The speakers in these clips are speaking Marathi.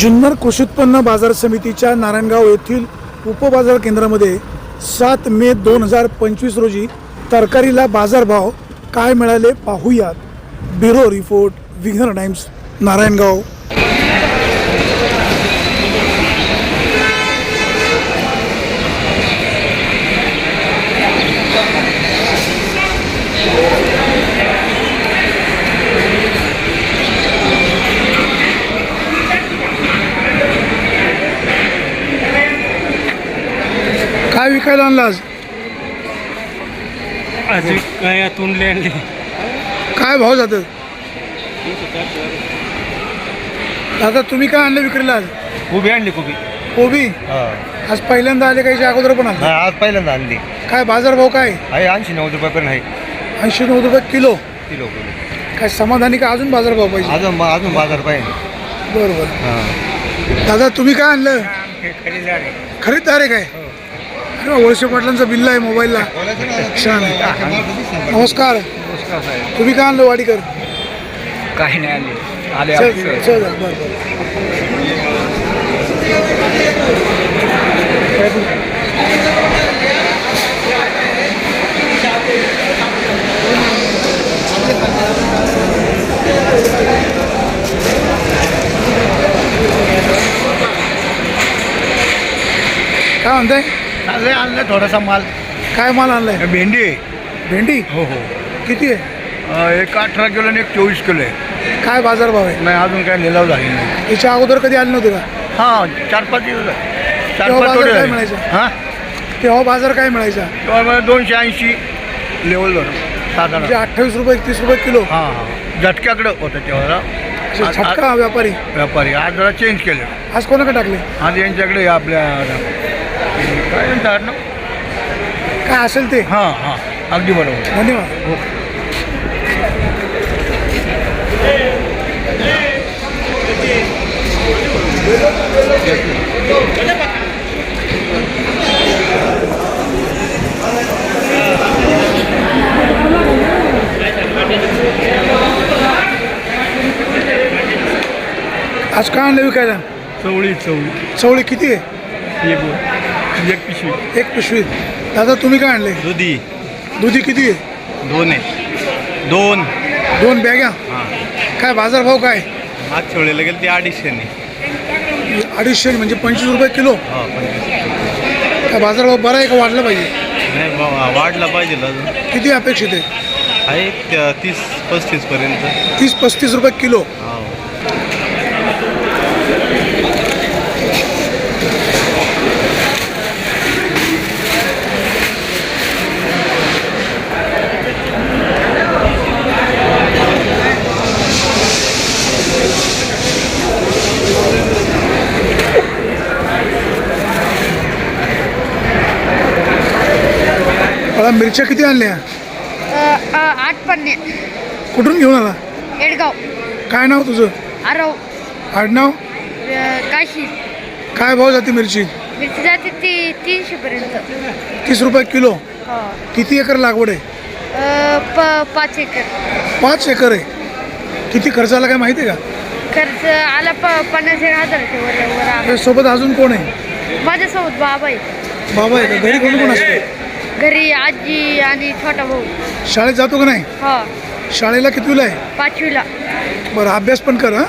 जुन्नर कृषी उत्पन्न बाजार समितीच्या नारायणगाव येथील उपबाजार केंद्रामध्ये सात मे दोन हजार पंचवीस रोजी तरकारीला बाजारभाव काय मिळाले पाहूयात. Bureau report Vighnar Times Narayangaon काय विकायला आणलं आज? अजून काय तोंडले आणले. काय भाव जातं? दादा तुम्ही काय आणलं विक्रीला आज? उभी आणली कोबी. कोबी? आज पहिल्यांदा आले काही अगोदर पण आले? आज पहिल्यांदा आणली. काय बाजारभाव काय? आहे ऐंशी नव्वद रुपये पण आहे. ऐंशी नव्वद रुपये किलो. किलो काय समाधानी का अजून बाजारभाव पाहिजे? अजून अजून बाजार पाहिजे. बरं बरं हां. दादा तुम्ही काय आणलं? खरीददार आहे. काय? अरे वळसे पाटलांचा बिल्ला आहे मोबाईलला. छान. नमस्कार. तुम्ही काय आणलं वाडीकर? काही नाही आले. चल चल बरं बरं. काय म्हणताय? चांगले आणलं थोडासा माल. काय माल आणलाय? भेंडी आहे. भेंडी? हो हो. किती आहे? अं, एक अठरा किलो आणि एक चोवीस किलो आहे. काय बाजारभाव आहे? नाही अजून काय लिलाव झाली नाही. याच्या अगोदर कधी आले नव्हते का? हां चार पाच दिवस झाले. चार तेव्हा पाच बाजार थोडे काय. मिळायचा? हां? तेव्हा बाजार काय मिळायचा तेव्हा मला दोनशे ऐंशी लेवल धरून साधारण. म्हणजे अठ्ठावीस रुपये एकतीस रुपये किलो. हां हां. झटक्याकडं होतं तेव्हा असे आज- छटका व्यापारी. व्यापारी. आज जरा चेंज केलं. आज कोणाकडे टाकले? आज यांच्याकडे आपल्या काय म्हणतात ना काय असेल ते? हां हां. अगदी बरोबर. धन्यवाद. आज काय आणलं विकायला? चवळी चवळी. चवळी किती आहे? एक पिशवी एक पिशवी दादा तुम्ही काय आणले? दुधी. दुधी किती आहे? दोन आहे. दोन. दोन बॅग्या हां. काय बाजारभाव काय? आज चवळीला गेलं ते अडीचशेने अडीचशे म्हणजे पंचवीस रुपये किलो? हा पंचवीस काय बाजारभाव बरा आहे का वाढला पाहिजे? नाही बा- वाढला पाहिजे अजून. किती अपेक्षित आहे? आहे त्या तीस पस्तीस पर्यंत. तीस पस्तीस रुपये किलो. हो. मिरच्या किती आणल्या? अ, अ, आठ पन्ने कुठून घेऊन आला? एडगाव. काय नाव तुझं? आरव. आडनाव अ, काशी. काय भाव जाते मिरची? मिरची जाते ती तीनशे पर्यंत. तीस रुपये किलो. हो. किती एकर लागवड आहे? अ, प पाच एकर. पाच एकर आहे. किती खर्च आला काय माहिती आहे का? खर्च आला प पन्नास एक हजाराच्या वर वर आला. या सोबत अजून कोण आहे? माझ्यासोबत बाबा आहे. बाबा आहे का? घरी कोण कोण असते? घरी आजी आणि छोटा भाऊ. शाळेत जातो का नाही? हो. शाळेला कितवीला आहे? पाचवीला. बरं अभ्यास पण कर हा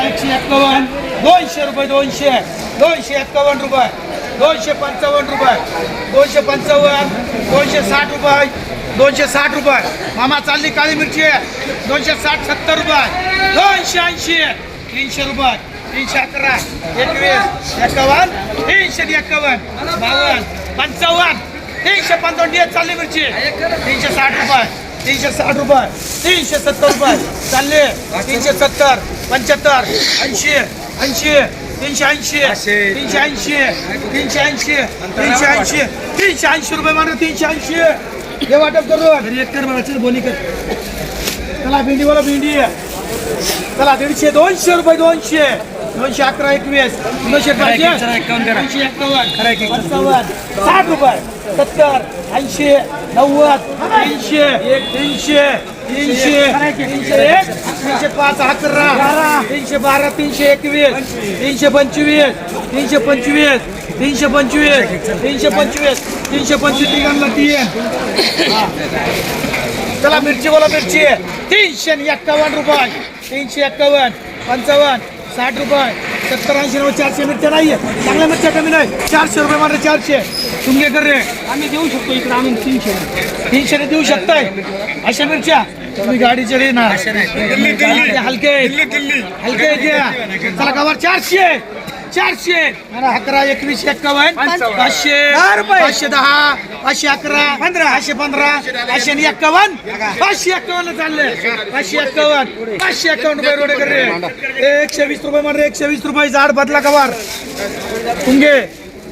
एकशे एक्कावन्न दोनशे दोनशे एकावन्न एक्कावन्न रुपये दोनशे पंचावन्न रुपये दोनशे पंचावन्न दोनशे साठ रुपये दोनशे साठ रुपये. मामा चालली काळी मिरची आहे. दोनशे साठ सत्तर रुपये. दोनशे ऐंशी तीनशे रुपये. तीनशे अकरा एकवीस एक्कावन्न तीनशे एक्कावन्न. बावन्न पंचावन्न तीनशे पंचावन्न चालली मिरची. तीनशे साठ रुपये तीनशे साठ रुपये तीनशे सत्तर रुपये. चालले तीनशे सत्तर पंच्याहत्तर ऐंशी ऐंशी तीनशे ऐंशी तीनशे ऐंशी तीनशे ऐंशी तीनशे ऐंशी तीनशे ऐंशी रुपये माना तीनशे ऐंशी. हे वाटप करून एक कर मला चल बोली कर. चला भेंडी बोला भेंडी. चला दीडशे दोनशे रुपये दोनशे. दोनशे अकरा एकवीस दोनशे दोनशे एक्कावन्न साठ रुपये सत्तर ऐंशी नव्वद तीनशे तीनशे तीनशे तीनशे एक तीनशे पाच अकरा तीनशे बारा तीनशे एकवीस तीनशे पंचवीस तीनशे पंचवीस तीनशे पंचवीस तीनशे पंचवीस तीनशे पंचवीस तीन. चला मिरची बोला मिरची. तीनशे एक्कावन्न रुपये. तीनशे एक्कावन्न पंचावन्न साठ रुपये सत्तर ऐंशी नव्वद चारशे मिरच्या नाहीये. चांगल्या मिरच्या कमी नाही. चारशे रुपये मात्र चारशे. तुम्ही कर रे आम्ही देऊ शकतो इकडे आणून तीनशे. तीनशेने देऊ शकताय. अशा मिरच्या तुम्ही गाडीचे रे ना. हलके हलके द्या चला कवर चारशे. चारशे. अकरा एकवीस एक्कावन्न. पाचशे. पाचशे दहा पाचशे अकरा पंधरा पाचशे पंधरा पाचशे आणि एक्कावन्न. पाचशे एक्कावन्न चालले. पाचशे एक्कावन्न. पाचशे एक्कावन्न रुपये रोडे करे. एकशे वीस रुपये मध्ये एकशे वीस रुपये. झाड बदला कवर तुंगे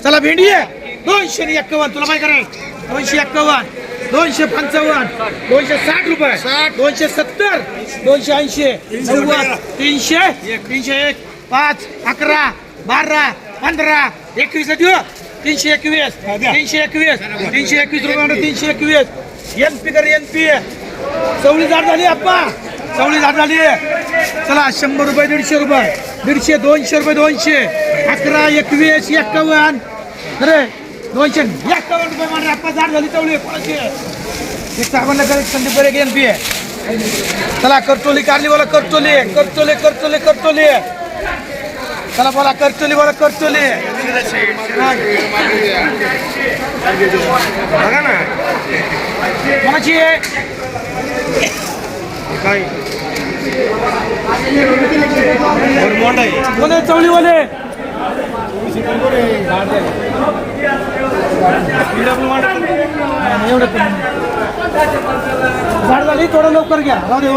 चला भेंडी आहे दोनशे आणि एक्कावन्न. तुला काय करायचं दोनशे एक्कावन्न. दोनशे पंचावन्न. दोनशे साठ रुपये. दोनशे सत्तर. दोनशे ऐंशी. नव्वद. तीनशे. तीनशे एक. पाच. अकरा. बारा पंधरा एकवीस देऊ. तीनशे एकवीस तीनशे एकवीस तीनशे एकवीस रुपये तीनशे एकवीस. एन पी कर एन पी. चवळी झाड झाली आप्पा चवळी झाड झाली. चला शंभर रुपये दीडशे रुपये. दीडशे दोनशे रुपये दोनशे. अकरा एकवीस एक्कावन्न अरे दोनशे. एक्कावन्न रुपये म्हणजे आप्पा झाड झाली चवळी. कोणाची? एक साबण कर संदीप बरे एन पी. चला करतोली कारली बोला करतोली. करतोली करतोली करतोली. चला बोला करतोली बोला करतोली बघा ना. कोणाची आहे? कोण एवढं कमी. झाड झाली थोडं लवकर घ्या. राहू दे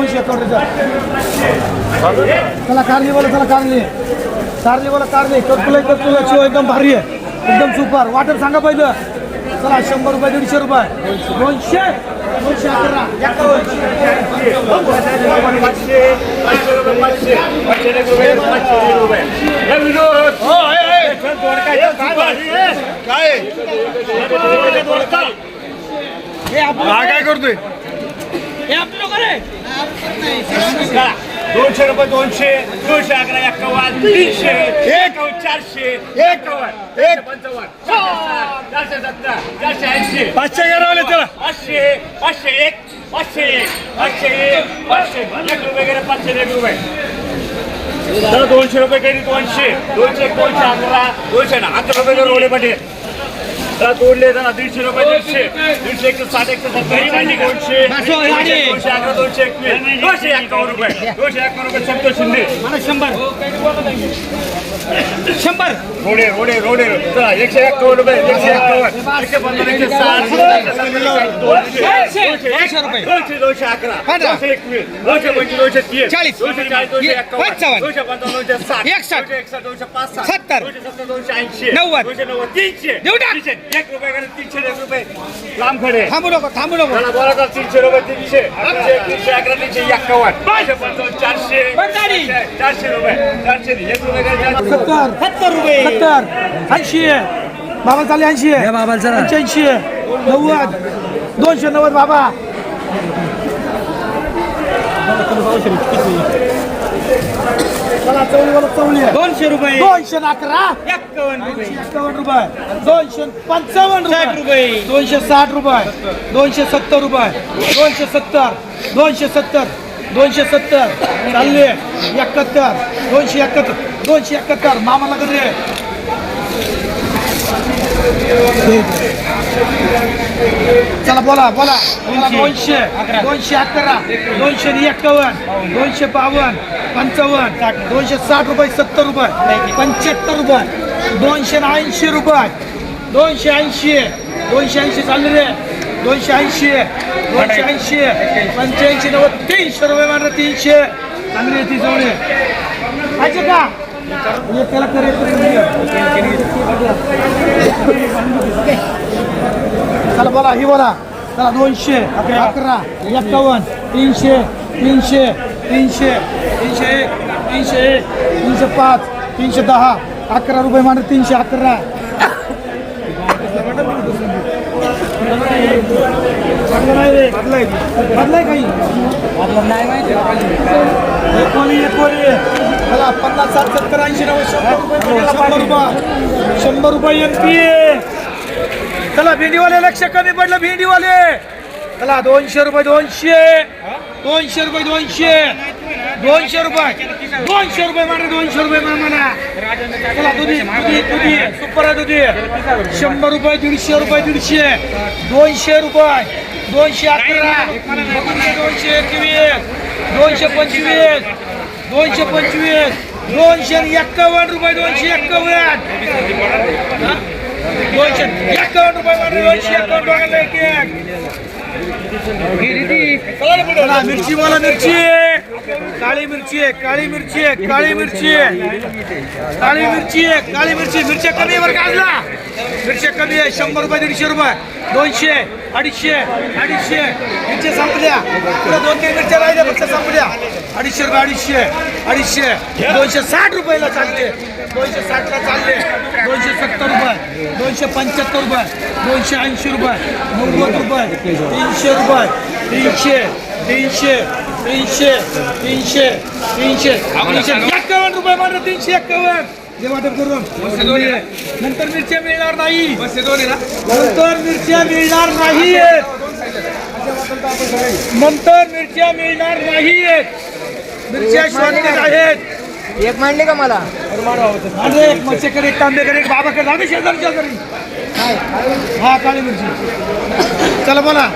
चला कारली बोला चला कारली. कारली बोला कारली कटकुला कटकुला शिव एकदम भारी आहे. एकदम सुपर वाटर सांगा पहिलं. चला शंभर रुपये दीडशे रुपये. दोनशे दोनशे अकरा. हे आपलं काय? करतोय? हे आपलं करे दोनशे रुपये दोनशे दोनशे अकरा एक्कावन्न तीनशे एक चारशे एकावन्न एक. पंचावन्न चारशे सत्तर चारशे ऐंशी पाचशे घरावले चला पाचशे पाचशे एक पाचशे एक पाचशे एक पाचशे एक रुपये गेले पाचशे एक रुपये. तर दोनशे रुपये गेली दोनशे दोनशे एक दोनशे अकरा दोनशे ना अकरा रुपये रोडे पाटील. तर तोडले जरा दीडशे रुपये दीडशे दीडशे एक साठ एक सत्तर दोनशे दोनशे अकरा दोनशे एकवीस. दोनशे एक्कावन्न रुपये. दोनशे एक्कावन्न रुपये संतोष शिंदे. मला शंभर. शंभर. रोडे रोडे रोडे. चला एकशे एक्कावन्न रुपये एकशे एक्कावन्न. एकशे पंधरा एकशे दोनशे रुपये. दोनशे दोनशे अकरा. दोनशे एकवीस. दोनशे पंचवीस दोनशे तीस. चाळीस. दोनशे चाळीस दोनशे एक्कावन्न. दोनशे पंचावन्न दोनशे साठ. एकसष्ट. दोनशे एकसष्ट दोनशे पाच सत्तर. दोनशे सत्तर दोनशे ऐंशी. नव्वद. दोनशे नव्वद तीनशे. तीनशे. एक रुपये तीनशे एक रुपये. लांब खडे. थांबू नको थांबू नको. बोला तीनशे रुपये तीनशे? अकरा तीनशे एक्कावन्न. चारशे. चारशे रुपये. चारशे. एक रुपये. सत्तर. रुपये. सत्तर. ऐंशी बाबा चालले ऐंशी पंच्याऐंशी नव्वद. दोनशे नव्वद बाबा. दोनशे रुपये. दोनशे अकरा. एक्कावन्न रुपये. दोनशे पंचावन्न रुपये. दोनशे साठ रुपये. दोनशे सत्तर रुपये. दोनशे सत्तर. दोनशे सत्तर. दोनशे सत्तर. चालले. एकाहत्तर. दोनशे एकाहत्तर. दोनशे एकाहत्तर. मामाला कधी चला बोला बोला. दोनशे दोनशे अकरा दोनशे एक्कावन्न दोनशे बावन्न पंचावन्न दोनशे साठ रुपये सत्तर रुपये पंच्याहत्तर रुपये दोनशे ऐंशी रुपये दोनशे ऐंशी दोनशे ऐंशी चालले रे दोनशे ऐंशी दोनशे ऐंशी पंच्याऐंशी नव्वद तीनशे रुपये मात्र तीनशे. चांगले आहे ती जवळ पाहिजे का? चला बोला ही बोला. चला दोनशे अकरा. एक्कावन्न तीनशे तीनशे तीनशे तीनशे एक तीनशे एक तीनशे पाच तीनशे दहा अकरा रुपये मांडे तीनशे अकरा. बदलाय बदलाय काही. नाही माहिती एकोणी एकोणी चला पन्नास सात सत्तर ऐंशी नव्वद शंभर रुपये शंभर रुपये. शंभर रुपये एम पी चला भेंडीवाले लक्ष कमी पडलं भेंडीवाले. चला दोनशे रुपये दोनशे. दोनशे रुपये दोनशे. दोनशे रुपये. दोनशे रुपये मारा दोनशे रुपये मारा चला दुधी दुधी दुधी. सुपर आहे दुधी. शंभर रुपये दीडशे रुपये दीडशे. दोनशे रुपये. दोनशे अकरा. दोनशे एकवीस. दोनशे पंचवीस. दोनशे पंचवीस दोनशे एक्कावन्न रुपये दोनशे एक्कावन्न? दोनशे एक्कावन्न रुपये दोनशे एक्कावन्न एक एक. मिरची मला मिरची. मिरची आहे काळी मिरची आहे काळी मिरची आहे. काळी मिरची आहे काळी मिरची मिरच्या कमी आहे बरं काढला मिरच्या कमी आहे शंभर रुपये दीडशे रुपये. दोनशे अडीचशे अडीचशे मिरच्या संपल्या पुढे दोन तीन मिरच्या राहिल्या फक्त संपल्या अडीचशे रुपये अडीचशे अडीचशे दोनशे साठ रुपयाला चालते दोनशे साठला चालले. दोनशे सत्तर रुपये दोनशे पंच्याहत्तर रुपये दोनशे ऐंशी रुपये नव्वद रुपये तीनशे रुपये तीनशे तीनशे. तीनशे तीनशे तीनशे. तीनशे. एक्कावन्न रुपये मात्र तीनशे एक्कावन्न. जे वाटप करून नंतर मिरच्या मिळणार नाही. नंतर मिरच्या मिळणार नाही. नंतर मिरच्या मिळणार नाही. मिरच्या शोधण्यात आहेत. एक मांडले का मला? अरे एक मत्स्यकर एक तांबेकर एक बाबाकर दे शेजारच्या घरी हा काळी मिरची. चला बोला.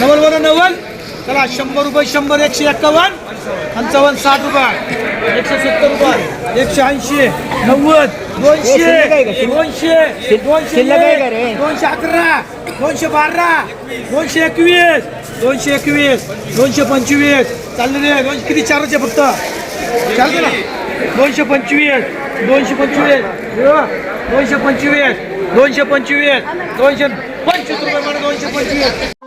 नवल बोला नवल. चला शंभर रुपये शंभर एकशे एक्कावन्न पंचावन्न साठ रुपये. एकशे सत्तर रुपये एकशे ऐंशी नव्वद दोनशे? दोनशे दोनशे? दोनशे अकरा दोनशे बारा दोनशे एकवीस दोनशे एकवीस दोनशे पंचवीस. चालले रे दोनशे किती चारच आहे फक्त? चालते ना? दोनशे पंचवीस दोनशे पंचवीस दोनशे पंचवीस दोनशे पंचवीस दोनशे पंचवीस रुपये दोनशे पंचवीस.